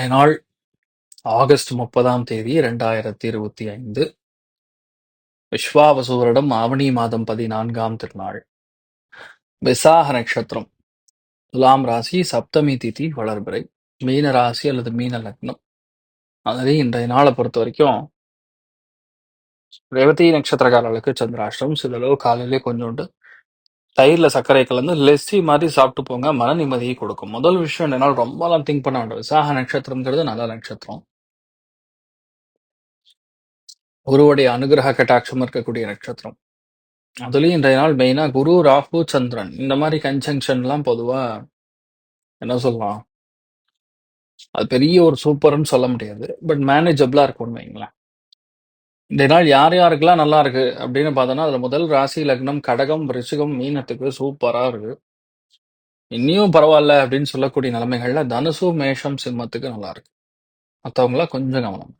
இன்றைய நாள் ஆகஸ்ட் முப்பதாம் தேதி ரெண்டாயிரத்தி இருபத்தி ஐந்து விஸ்வாவசு வருடம் ஆவணி மாதம் பதினான்காம் திருநாள். விசாக நட்சத்திரம். துலாம் ராசி சப்தமி திதி வளர்பிறை மீன ராசி அல்லது மீன லக்னம். அதுவே இன்றைய நாளை பொறுத்த வரைக்கும் ரேவதி நட்சத்திரக்காரர்களுக்கு சந்திராஷ்டிரம் சிலளவு காலையிலே கொஞ்சோண்டு தயிர்ல சர்க்கரை கலந்து லெஸ்ஸி மாதிரி சாப்பிட்டு போங்க. மன நிம்மதியை கொடுக்கும். முதல் விஷயம் என்னன்னா ரொம்பலாம் திங்க் பண்ண வேண்டாம். விசாக நட்சத்திரம்ங்கிறது நல்ல நட்சத்திரம். குருவுடைய அனுகிரக கட்டாட்சம் இருக்கக்கூடிய நட்சத்திரம். அதுலயும் இன்றைய நாள் மெயினா குரு ராகு சந்திரன். இந்த மாதிரி கன்ஜங்ஷன்லாம் பொதுவா என்ன சொல்லலாம்? அது பெரிய ஒரு சூப்பர்னு சொல்ல முடியாது. பட் மேனேஜபிளா இருக்கும்னு வைங்களேன் இந்த நாள் யார் யாருக்கெல்லாம் நல்லா இருக்கு அப்படின்னு பார்த்தோன்னா அதுல முதல் ராசி லக்னம் கடகம் ரிஷிகம் மீனத்துக்கு சூப்பரா இருக்கு. இன்னியும் பரவாயில்ல அப்படின்னு சொல்லக்கூடிய நிலைமைகள்ல தனுசு மேஷம் சிம்மத்துக்கு நல்லா இருக்கு. மற்றவங்களாம் கொஞ்சம் கவனம்.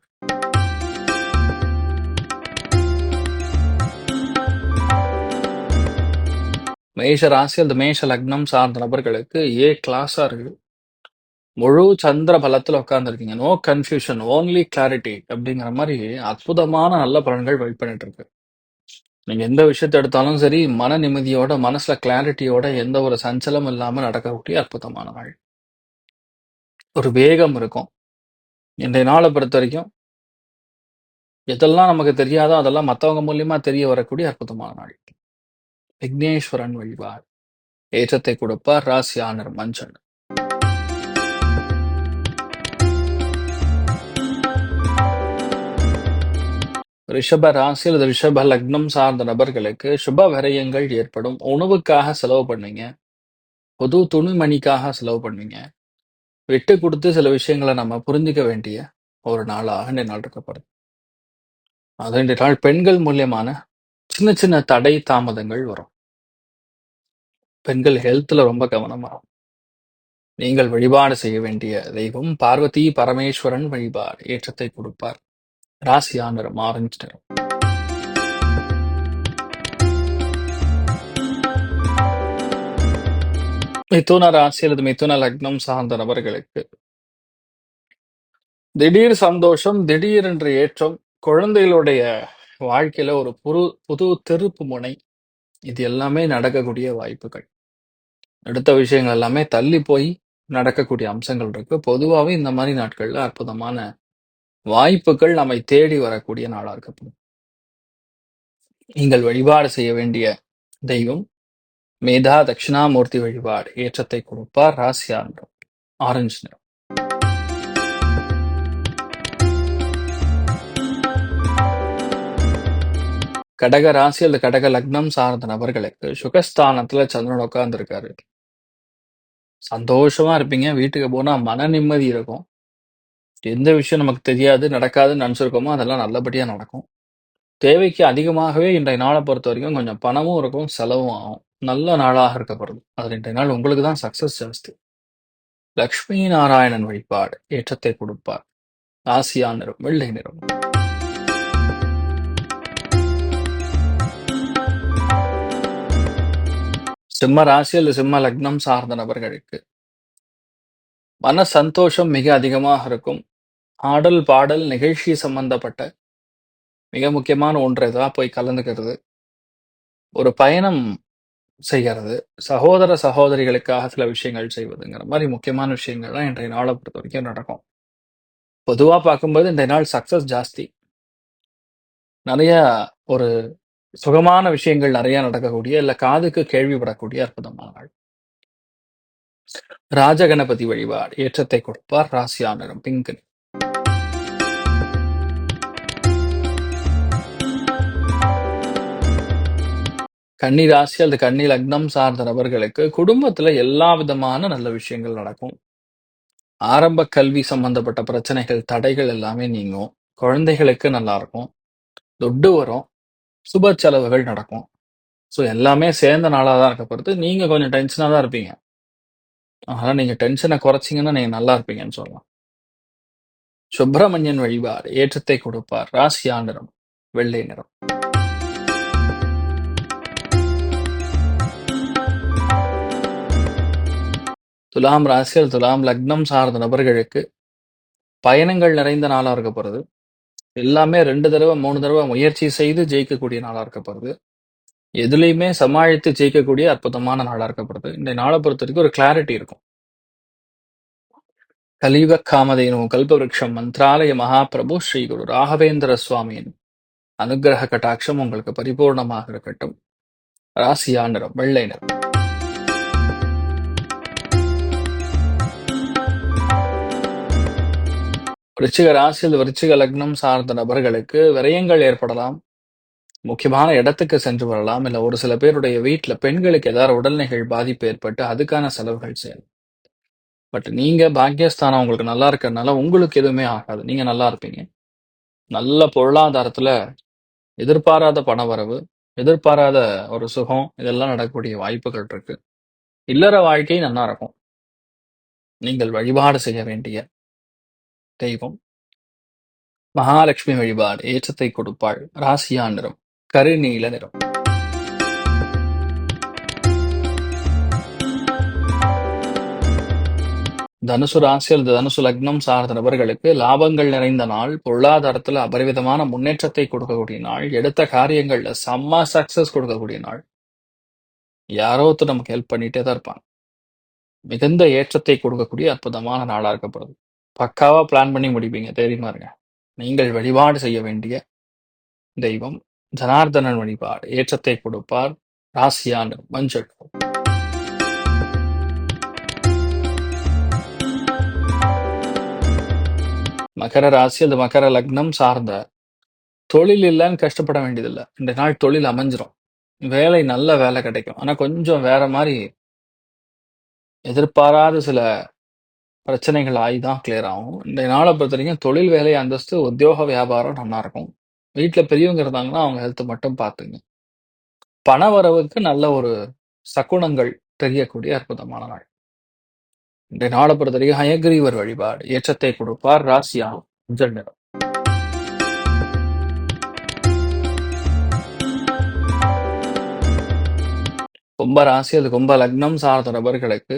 மேஷ ராசி அந்த மேஷ லக்னம் சார்ந்த நபர்களுக்கு ஏ கிளாஸா இருக்கு. முழு சந்திர பலத்துல உட்காந்துருக்கீங்க நோ கன்ஃபியூஷன் ஓன்லி கிளாரிட்டி அப்படிங்கிற மாதிரி அற்புதமான நல்ல பலன்கள் வெயிட் பண்ணிட்டு இருக்கு. நீங்க எந்த விஷயத்தை எடுத்தாலும் சரி மன நிம்மதியோட மனசுல கிளாரிட்டியோட எந்த ஒரு சஞ்சலம் இல்லாம நடக்கக்கூடிய அற்புதமான நாள். ஒரு வேகம் இருக்கும். இன்றைய நாளை பொறுத்த வரைக்கும் எதெல்லாம் நமக்கு தெரியாதோ அதெல்லாம் மற்றவங்க மூலியமா தெரிய வரக்கூடிய அற்புதமான நாள். விக்னேஸ்வரன் வழிவார் ஏற்றத்தை கொடுப்பார் ராசியானர் மஞ்சள். ரிஷப ராசி அல்லது ரிஷப லக்னம் சார்ந்த நபர்களுக்கு சுப விரயங்கள் ஏற்படும். உணவுக்காக செலவு பண்ணுவீங்க பொது துணிமணிக்காக செலவு பண்ணுவீங்க விட்டு கொடுத்து சில விஷயங்களை நம்ம புரிஞ்சுக்க வேண்டிய ஒரு நாளாக இந்த நாள் இருக்கப்படுது அது இந்த நாள் பெண்கள் மூலியமான சின்ன சின்ன தடை தாமதங்கள் வரும். பெண்கள் ஹெல்த்தில் ரொம்ப கவனமா நீங்கள் வழிபாடு செய்ய வேண்டிய தெய்வம் பார்வதி பரமேஸ்வரன் வழிபாடு ஏற்றத்தை கொடுப்பார். ராசியா நிறம் ஆரஞ்சு நிறம் மிதுன ராசி அல்லது மிதுன லக்னம் சார்ந்த நபர்களுக்கு திடீர் சந்தோஷம் திடீர் என்ற ஏற்றம் குழந்தைகளுடைய வாழ்க்கையில ஒரு புது புது திருப்பு முனை இது எல்லாமே நடக்கக்கூடிய வாய்ப்புகள். அடுத்த விஷயங்கள் எல்லாமே தள்ளி போய் நடக்கக்கூடிய அம்சங்கள் இருக்கு. பொதுவாகவே இந்த மாதிரி நாட்கள்ல அற்புதமான வாய்ப்புகள் நம்மை தேடி வரக்கூடிய நாளாக இருக்கப்படும் நீங்கள் வழிபாடு செய்ய வேண்டிய தெய்வம் மேதா தட்சிணாமூர்த்தி வழிபாடு. ஏற்றத்தை கொடுப்பார் ராசியா நிறம் ஆரஞ்சு நிறம். கடக ராசி அல்லது கடக லக்னம் சார்ந்த நபர்களுக்கு சுகஸ்தானத்துல சந்திரன் உட்கார்ந்துருக்காரு. சந்தோஷமா இருப்பீங்க. வீட்டுக்கு போனா மன நிம்மதி இருக்கும். எந்த விஷயம் நமக்கு தெரியாது நடக்காதுன்னு நினச்சிருக்கோமோ அதெல்லாம் நல்லபடியா நடக்கும். தேவைக்கு அதிகமாகவே இன்றைய நாளை பொறுத்த வரைக்கும் கொஞ்சம் பணமும் இருக்கும் செலவும் ஆகும். நல்ல நாளாக இருக்கப்படுது அது இன்றைய நாள் உங்களுக்கு தான் சக்சஸ் ஜாஸ்தி. லக்ஷ்மி நாராயணன் வழிபாடு ஏற்றத்தை கொடுப்பார். ஆசியா நிறம் வெள்ளை நிறம். சிம்ம ராசி அல்லது சிம்ம லக்னம் சார்ந்த நபர்களுக்கு மன சந்தோஷம் மிக அதிகமாக இருக்கும். ஆடல் பாடல் நிகழ்ச்சி சம்பந்தப்பட்ட மிக முக்கியமான ஒன்றை தான் போய் கலந்துக்கிறது. ஒரு பயணம் செய்கிறது. சகோதர சகோதரிகளுக்காக சில விஷயங்கள் செய்வதுங்கிற மாதிரி முக்கியமான விஷயங்கள்லாம் இன்றைய நாளை பொறுத்த வரைக்கும் நடக்கும். பொதுவாக பார்க்கும்போது இன்றைய நாள் சக்ஸஸ் ஜாஸ்தி. நிறைய ஒரு சுகமான விஷயங்கள் நிறைய நடக்கக்கூடிய இல்லை காதுக்கு கேள்விப்படக்கூடிய அற்புதமான நாள். ராஜகணபதி வழிபாடு ஏற்றத்தை கொடுப்பார். ராசியானரும் பிங்க் கன்னி ராசி அல்லது கன்னி லக்னம் சார்ந்த நபர்களுக்கு குடும்பத்துல எல்லா விதமான நல்ல விஷயங்கள் நடக்கும். ஆரம்ப கல்வி சம்பந்தப்பட்ட பிரச்சனைகள் தடைகள் எல்லாமே நீங்கும். குழந்தைகளுக்கு நல்லா இருக்கும். தொட்டு வரும். சுப செலவுகள் நடக்கும். ஸோ எல்லாமே சேர்ந்த நாளாக தான் இருக்க பொறுத்து நீங்கள் கொஞ்சம் டென்ஷனாக தான் இருப்பீங்க. அதனால் நீங்கள் டென்ஷனை குறைச்சிங்கன்னா நீங்கள் நல்லா இருப்பீங்கன்னு சொல்லலாம். சுப்பிரமணியன் வழிபாடு ஏற்றத்தை கொடுப்பார். ராசியா நிறம் வெள்ளை நிறம். துலாம் ராசிகள் துலாம் லக்னம் சார்ந்த நபர்களுக்கு பயணங்கள் நிறைந்த நாளா இருக்க எல்லாமே ரெண்டு தடவை மூணு தடவை முயற்சி செய்து ஜெயிக்கக்கூடிய நாளா இருக்க போறது. சமாளித்து ஜெயிக்கக்கூடிய அற்புதமான நாளா இருக்கப்படுது இந்த நாளை பொறுத்த வரைக்கும் ஒரு கிளாரிட்டி இருக்கும். கலியுக காமதேனு கல்பவருஷம் மந்த்ராலய மகாபிரபு ஸ்ரீ குரு ராகவேந்திர சுவாமியின் அனுகிரக கட்டாட்சம் உங்களுக்கு பரிபூர்ணமாக இருக்கட்டும். ராசியா நிறம் வெள்ளை நிறம். விருச்சிக ராசியில் விருச்சிக லக்னம் சார்ந்த நபர்களுக்கு விரயங்கள் ஏற்படலாம். முக்கியமான இடத்துக்கு சென்று வரலாம். இல்லை ஒரு சில பேருடைய வீட்டில் பெண்களுக்கு ஏதாவது உடல்நிலைகள் பாதிப்பு ஏற்பட்டு அதுக்கான செலவுகள் செய்யணும் பட் நீங்க பாக்கியஸ்தானம் உங்களுக்கு நல்லா இருக்கிறதுனால உங்களுக்கு எதுவுமே ஆகாது. நீங்க நல்லா இருப்பீங்க. நல்ல பொருளாதாரத்துல எதிர்பாராத பணவரவு எதிர்பாராத ஒரு சுகம் இதெல்லாம் நடக்கக்கூடிய வாய்ப்புகள் இருக்கு. இல்லற வாழ்க்கை நல்லா இருக்கும். நீங்கள் வழிபாடு செய்ய வேண்டிய தெய்வம். மகாலட்சுமி வழிபாடு ஏற்றத்தை கொடுப்பாள் ராசியா நிறம் கருநீல நிறம். தனுசு ராசி அல்லது தனுசு லக்னம் சார்ந்த நபர்களுக்கு லாபங்கள் நிறைந்த நாள் பொருளாதாரத்துல அபரிவிதமான முன்னேற்றத்தை கொடுக்கக்கூடிய நாள் எடுத்த காரியங்கள்ல செம்ம சக்சஸ் கொடுக்கக்கூடிய நாள். யாரோ ஒருத்தர் நமக்கு ஹெல்ப் பண்ணிட்டே தான் இருப்பாங்க. மிகுந்த ஏற்றத்தை கொடுக்கக்கூடிய அற்புதமான நாளா இருக்கப்படுது பக்காவா பிளான் பண்ணி முடிப்பீங்க. தெரியுமா இருங்க நீங்கள் வழிபாடு செய்ய வேண்டிய தெய்வம் ஜனார்தனன் வழிபாடு ஏற்றத்தை கொடுப்பார் ராசியாண்டு மஞ்சள். மகர ராசி அது மகர லக்னம் சார்ந்த தொழில் இல்லைன்னு கஷ்டப்பட வேண்டியதில்லை. இந்த நாள் தொழில் அமைஞ்சிரும். வேலை நல்ல வேலை கிடைக்கும். ஆனா கொஞ்சம் வேற மாதிரி எதிர்பாராத சில பிரச்சனைகள் ஆகி தான் கிளியர் ஆகும். இந்த நாளை பொறுத்த வரைக்கும் தொழில் வேலை அந்தஸ்து உத்தியோக வியாபாரம் நல்லா இருக்கும். வீட்டில் பெரியவங்க இருந்தாங்கன்னா அவங்க ஹெல்த் மட்டும் பார்த்துங்க. பண வரவுக்கு நல்ல ஒரு சகுனங்கள் தெரியக்கூடிய அற்புதமான நாள். இன்றைய நாளை பொறுத்த வரைக்கும் ஹயக்ரீவர் வழிபாடு. ஏற்றத்தை கொடுப்பார் ராசியா மஞ்சள் நிறம். கும்ப ராசி அது கும்ப லக்னம் சார்ந்த நபர்களுக்கு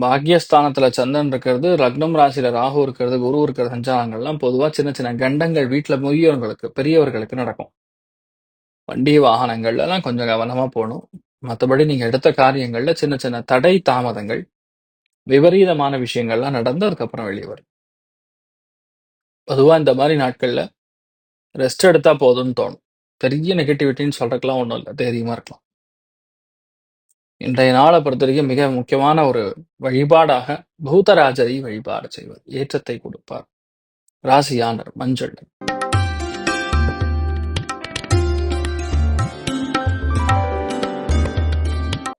பாக்யஸ்தானத்துல சந்திரன் இருக்கிறது லக்னம் ராசியில ராகு இருக்கிறது குரு இருக்கிற சஞ்சாரங்கள்லாம் பொதுவா சின்ன சின்ன கண்டங்கள் வீட்டுல முதியவர்களுக்கு பெரியவர்களுக்கு நடக்கும். வண்டி வாகனங்கள்ல எல்லாம் கொஞ்சம் கவனமா போகணும். மற்றபடி நீங்க எடுத்த காரியங்கள்ல சின்ன சின்ன தடை தாமதங்கள் விபரீதமான விஷயங்கள்லாம் நடந்து அதுக்கப்புறம் வெளியே வரும். பொதுவாக இந்த மாதிரி நாட்கள்ல ரெஸ்ட் எடுத்தா போதும்னு தோணும். பெரிய நெகட்டிவிட்டின்னு சொல்றதுக்கெல்லாம் ஒன்றும் இல்லை தைரியமா இருக்கலாம். இன்றைய நாளை பொறுத்த வரைக்கும் மிக முக்கியமான ஒரு வழிபாடாக பூதராஜரை வழிபாடு செய்வார். ஏற்றத்தை கொடுப்பார். ராசியானர் மஞ்சள்.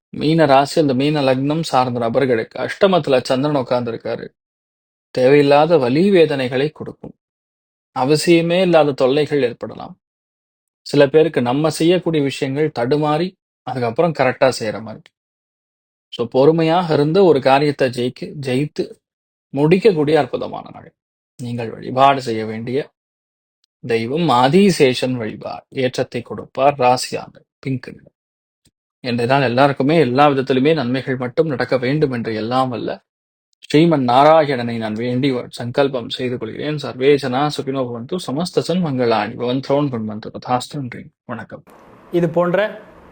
மீன ராசி அந்த மீன லக்னம் சார்ந்த நபர்களுக்கு அஷ்டமத்துல சந்திரன் உட்கார்ந்து இருக்காரு தேவையில்லாத வலி வேதனைகளை கொடுக்கும். அவசியமே இல்லாத தொல்லைகள் ஏற்படலாம். சில பேருக்கு நம்ம செய்யக்கூடிய விஷயங்கள் தடுமாறி அதுக்கப்புறம் கரெக்டா செய்யற மாதிரி. ஸோ பொறுமையாக இருந்து ஒரு காரியத்தை ஜெயிக்க ஜெயித்து முடிக்கக்கூடிய அற்புதமான நாள். நீங்கள் வழிபாடு செய்ய வேண்டிய தெய்வம் ஆதிசேஷன் வழிபாடு. ஏற்றத்தை கொடுப்பார் ராசியாக பிங்க் என்றால் எல்லாருக்குமே எல்லா விதத்திலுமே நன்மைகள் மட்டும் நடக்க வேண்டும் என்று எல்லாம் அல்ல. ஸ்ரீமன் நாராயணனை நான் வேண்டி சங்கல்பம் செய்து கொள்கிறேன். சர்வேஜனா சுகினோ பவந்து சமஸ்தசன் மங்களாணி பவன் த்ரோன் கொண்டு ததாஸ்து வணக்கம். இது போன்ற